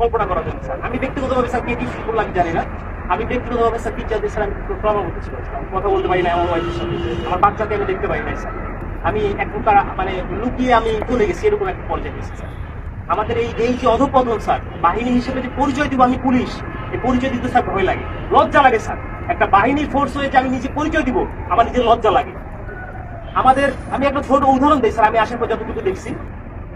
কল্পনা করা যায় স্যার। আমি ব্যক্তিগতভাবে, স্যার, কে কি করলাম আমি জানি না। আমি ব্যক্তিগতভাবে, স্যার টিচারদের স্যার, আমি প্রমাণ করতে ছিল কথা বলতে পারি না এমন ওয়াইফের সাথে আমার বাচ্চাকে আমি দেখতে পাই নাই, স্যার। আমি এক প্রকার মানে লুকিয়ে আমি চলে গেছি, এরকম একটা পর্যায়ে গেছি, স্যার। আমাদের এই এই যে অধপতন, স্যার, বাহিনী হিসেবে যে পরিচয় দিব আমি পুলিশ, এই পরিচয় দিতে, স্যার, ভয় লাগে। লজ্জা লাগে, স্যার। একটা বাহিনীর ফোর্স হয়ে যে আমি নিজে পরিচয় দিব, আমার নিজের লজ্জা লাগে। আমাদের, আমি একটা ছোট উদাহরণ দিই, স্যার, আমি আসার পর যতটুকু দেখছি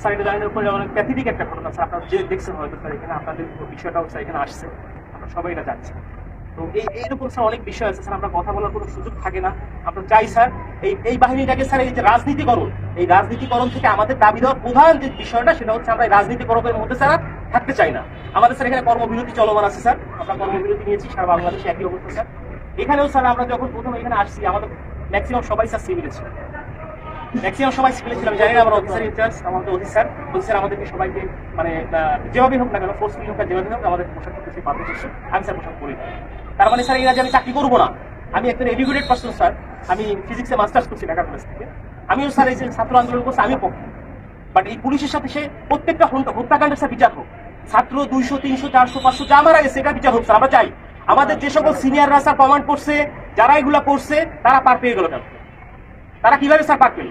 স্যার এটা উপরে অনেক একটা ঘটনা আপনারা যে দেখছেন হয়তো স্যার এখানে, আপনাদের এখানে আসছে। আমরা সবাই এটা জানছি। তো এই এইরকম স্যার অনেক বিষয় আছে। স্যার, আমরা কথা বলার কোনো সুযোগ থাকে না। আমরা চাই স্যার, এই এই বাহিনীটাকে স্যার, এই যে রাজনীতিকরণ, এই রাজনীতিকরণ থেকে আমাদের দাবি দেওয়ার প্রধান যে বিষয়টা, সেটা হচ্ছে আমরা রাজনীতিকরণের মধ্যে স্যার থাকতে চাই না। আমাদের স্যার এখানে কর্মবিরতি চলমান আছে স্যার। আমরা কর্মবিরতি নিয়েছি, সারা বাংলাদেশে একই অবস্থা স্যার। এখানেও স্যার আমরা যখন প্রথম এখানে আসছি, আমাদের ম্যাক্সিমাম সবাই স্যার সিভিলে ছিল। ম্যাক্সিমাম ছিলাম, জানি না আমরা অফিসার ইনচার্জ আমাদের অফিসার অফিসার আমাদেরকে সবাইকে মানে যেভাবেই হোক না কেন ফোর্সফুলি হোক হোক, আমাদের পোশাক করতে সেই বাধ্য করছে আমি স্যার পোশাক করি তার মানে স্যার এরা যে আমি চাকরি করব না। আমি একজন এডুকেটেড পার্সন স্যার আমি ফিজিক্সে মাস্টার্স করছি ঢাকা কলেজ থেকে। আমিও স্যার এই যে ছাত্র আন্দোলন করছি, আমিও পক্ষে বাট এই পুলিশের সাথে সে প্রত্যেকটা হত্যা- হত্যাকাণ্ডের স্যার বিচার হোক। ছাত্র দুইশো, তিনশো, চারশো, পাঁচশো, যা মারা গেছে, এটা বিচার হোক স্যার আমরা চাই। আমাদের যে সকল সিনিয়ররা স্যার কমান্ড করছে, যারা এগুলা করছে, তারা পার পেয়ে গেল কেন? তারা কীভাবে স্যার পার পেল?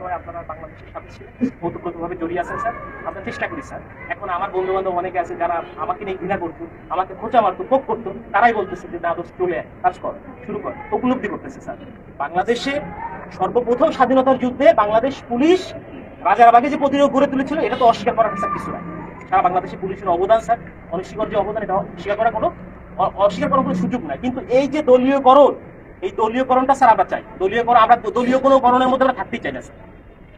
সবসময় আপনারা বাংলাদেশের সাথে ছিলেন। ওতপ্রোতভাবে জড়িয়ে আছেন, স্যার। আমরা চেষ্টা করি, স্যার। এখন আমার বন্ধু বান্ধব অনেকে আছে যারা আমাকে নিয়ে ঘৃণা করতো, আমাকে খোঁচা মারতো পোক করতো, তারাই বলতেছে যে, না চলে কাজ কর, শুরু কর। উপলব্ধি করতেছে, স্যার। বাংলাদেশে সর্বপ্রথম স্বাধীনতার যুদ্ধে বাংলাদেশ পুলিশ রাজারবাগে যে প্রতিরোধ গড়ে তুলেছিল, এটা তো অস্বীকার করার স্যার কিছু নাই। সারা বাংলাদেশে পুলিশের অবদান, স্যার। অনস্বীকার যে অবদান, এটা স্বীকার করা কোনো অস্বীকার করার কোনো সুযোগ নাই। কিন্তু এই যে দলীয়করণ, এই দলীয়করণটা, স্যার, আমরা চাই। দলীয়করণ, আমরা দলীয় কোনো করণের মধ্যে আমরা থাকতেই চাই না, স্যার।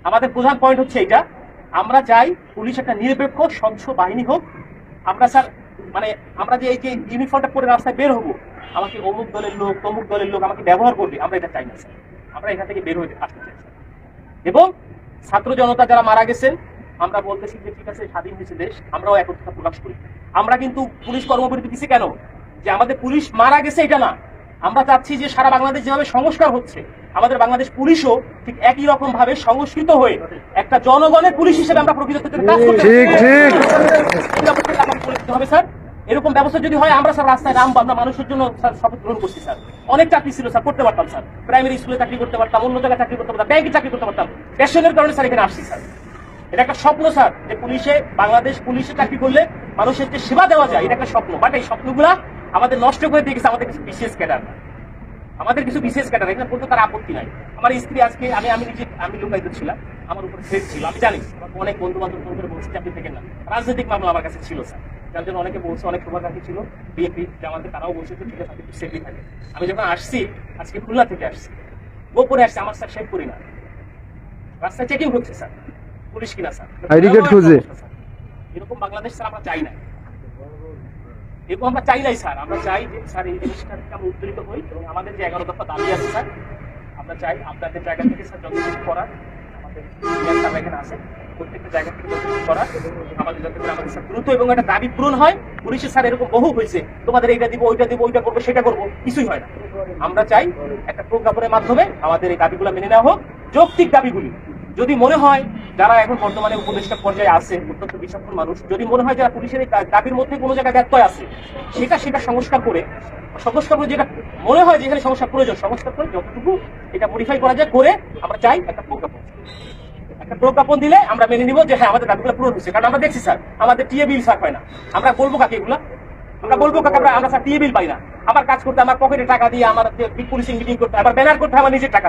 আমাদের প্রধান পয়েন্ট হচ্ছে এটা আমরা চাই পুলিশ একটা নিরপেক্ষ, স্বচ্ছ বাহিনী হোক। আমরা স্যার মানে আমরা যে এই যে ইউনিফর্মটা পরে রাস্তায় বের হব, আমাকে অমুক দলের লোক, তমুক দলের লোক আমাকে ব্যবহার করবে, আমরা এটা চাই না, স্যার। আমরা এখান থেকে বের হয়ে আসতে চাই এবং ছাত্র জনতা যারা মারা গেছেন, আমরা বলতেছি যে ঠিক আছে, স্বাধীন হয়েছে দেশ, আমরাও একত্রতা প্রকাশ করি। আমরা কিন্তু পুলিশ কর্মবিরতি দিচ্ছি কেন? যে আমাদের পুলিশ মারা গেছে এটা না। আমরা চাচ্ছি যে সারা বাংলাদেশ যেভাবে সংস্কার হচ্ছে আমাদের বাংলাদেশ পুলিশও ঠিক একই রকম ভাবে সংস্কৃত হয়ে একটা জনগণের পুলিশ হিসেবে আমরা প্রকৃত কাজ করতে ঠিক, ঠিক। হবে স্যার? এরকম ব্যবস্থা যদি হয় আমরা স্যার রাস্তায় নামবো। আমরা মানুষের জন্য স্যার শপথ গ্রহণ করছি স্যার। অনেক চাকরি ছিল স্যার করতে পারতাম স্যার। প্রাইমারি স্কুলে চাকরি করতে পারতাম অন্য জায়গায় চাকরি করতে পারতাম ব্যাংকে চাকরি করতে পারতাম। প্যাশনের কারণে স্যার এখানে আসছি স্যার। এটা একটা স্বপ্ন স্যার যে পুলিশে বাংলাদেশ পুলিশে চাকরি করলে মানুষের যে সেবা দেওয়া যায় এটা একটা স্বপ্ন। বাট এই স্বপ্নগুলা আমাদের নষ্ট করে দিয়ে গেছে আমাদের বিশেষ ক্যাডার। আমাদের কিছু বিশেষ ক্যাডার এখানে বলতে তার আপত্তি নাই। আমার স্ত্রী আজকে আমি আমি নিজে আমি লুকায়িত ছিলাম আমার উপর থ্রেট ছিল। আমি জানি অনেক বন্ধু বান্ধব ফোন করে বলছে আপনি থেকে না। রাজনৈতিক মামলা আমার কাছে ছিল স্যার। যার জন্য অনেকে বলছে অনেক শুভাকাঙ্ক্ষী ছিল বিএনপি জামাতে তারাও বলছে যে ঠিক আছে আপনি সেফলি থাকে আমি যখন আসছি আজকে খুলনা থেকে আসছি গোপনে আসছি আমার স্যার শেখ করি না। রাস্তায় চেকিং হচ্ছে স্যার পুলিশ কিনা স্যার। খোঁজে। এরকম বাংলাদেশ স্যার আমরা চাই না। এবং আমরা চাই নাই স্যার। আমরা চাই যে, স্যার, এই জিনিসটা থেকে আমরা উত্তরিত হই এবং আমাদের যে এগারো দফা দাবি আছে, স্যার, আমরা চাই আপনাদের জায়গা থেকে, স্যার, যতটুকু করার আমাদের এখানে আছে, প্রত্যেকটা জায়গা থেকে যতটুকু করার আমাদের যাতে করে আমাদের, স্যার, দ্রুত এবং একটা দাবি পূরণ হয়। পুলিশের স্যার, এরকম বহু হয়েছে, তোমাদের এইটা দিব, ওইটা দিব, ওইটা করব, সেটা করব, কিছুই হয় না। আমরা চাই একটা প্রজ্ঞাপনের মাধ্যমে আমাদের এই দাবিগুলো মেনে নেওয়া হোক, যৌক্তিক দাবিগুলি। যদি মনে হয় যারা এখন বর্তমানে উপদেষ্টা পর্যায়ে আছে, অত্যন্ত বিচক্ষণ মানুষ, যদি মনে হয় যারা পুলিশের দাবির মধ্যে কোনো জায়গায় ব্যত্যয় আছে, সেটা সেটা সংস্কার করে সংস্কার করে যেটা মনে হয় যে এখানে সংস্কার প্রয়োজন, সংস্কার করে যতটুকু এটা মডিফাই করা যায়, করে আমরা চাই একটা প্রজ্ঞাপন। প্রজ্ঞাপন দিলে আমরা মেনে নিব যে হ্যাঁ আমাদের দাবিগুলো পূরণ হচ্ছে কারণ আমরা দেখছি, স্যার, আমাদের টিএ বিল স্যার হয় না। আমরা বলব কাকে এগুলা? আমরা বলব কাকে? আমরা আমরা, স্যার, টিএ বিল পাই না। আমার কাজ করতে, আমার পকেটে টাকা দিয়ে আমার পুলিশিং মিটিং করতে আবার ব্যানার করতে আমার নিজের টাকা।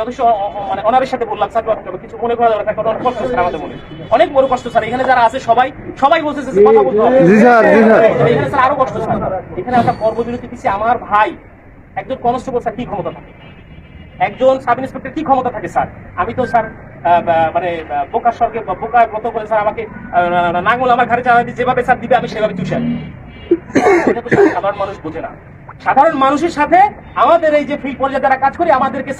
যথেষ্ট মানে অনারের সাথে বললাম স্যার কিছু মনে করা যাবে অনেক কষ্ট স্যার আমাদের মনে। অনেক বড় কষ্ট স্যার এখানে যারা আছে সবাই সবাই বলতেছে কথা বলতে এখানে স্যার আরও কষ্ট স্যার। এখানে আমরা কর্মবিরতি দিচ্ছি আমার ভাই একজন কনস্টেবল স্যার কি ক্ষমতা থাকে? একজন সাব ইন্সপেক্টর কি ক্ষমতা থাকে স্যার? আমি তো স্যার মানে বোকার স্বর্গে বা বোকার মতো করে স্যার আমাকে নাঙ্গল আমার ঘাড়ে চালাতে যেভাবে স্যার দিবে আমি সেভাবে চুষে আনি। এটা তো স্যার সাধারণ মানুষ বোঝে না। সাধারণ মানুষের সাথে আমাদের এই যে ফিল্ড পর্যায়ে যারা কাজ করি আমাদেরকে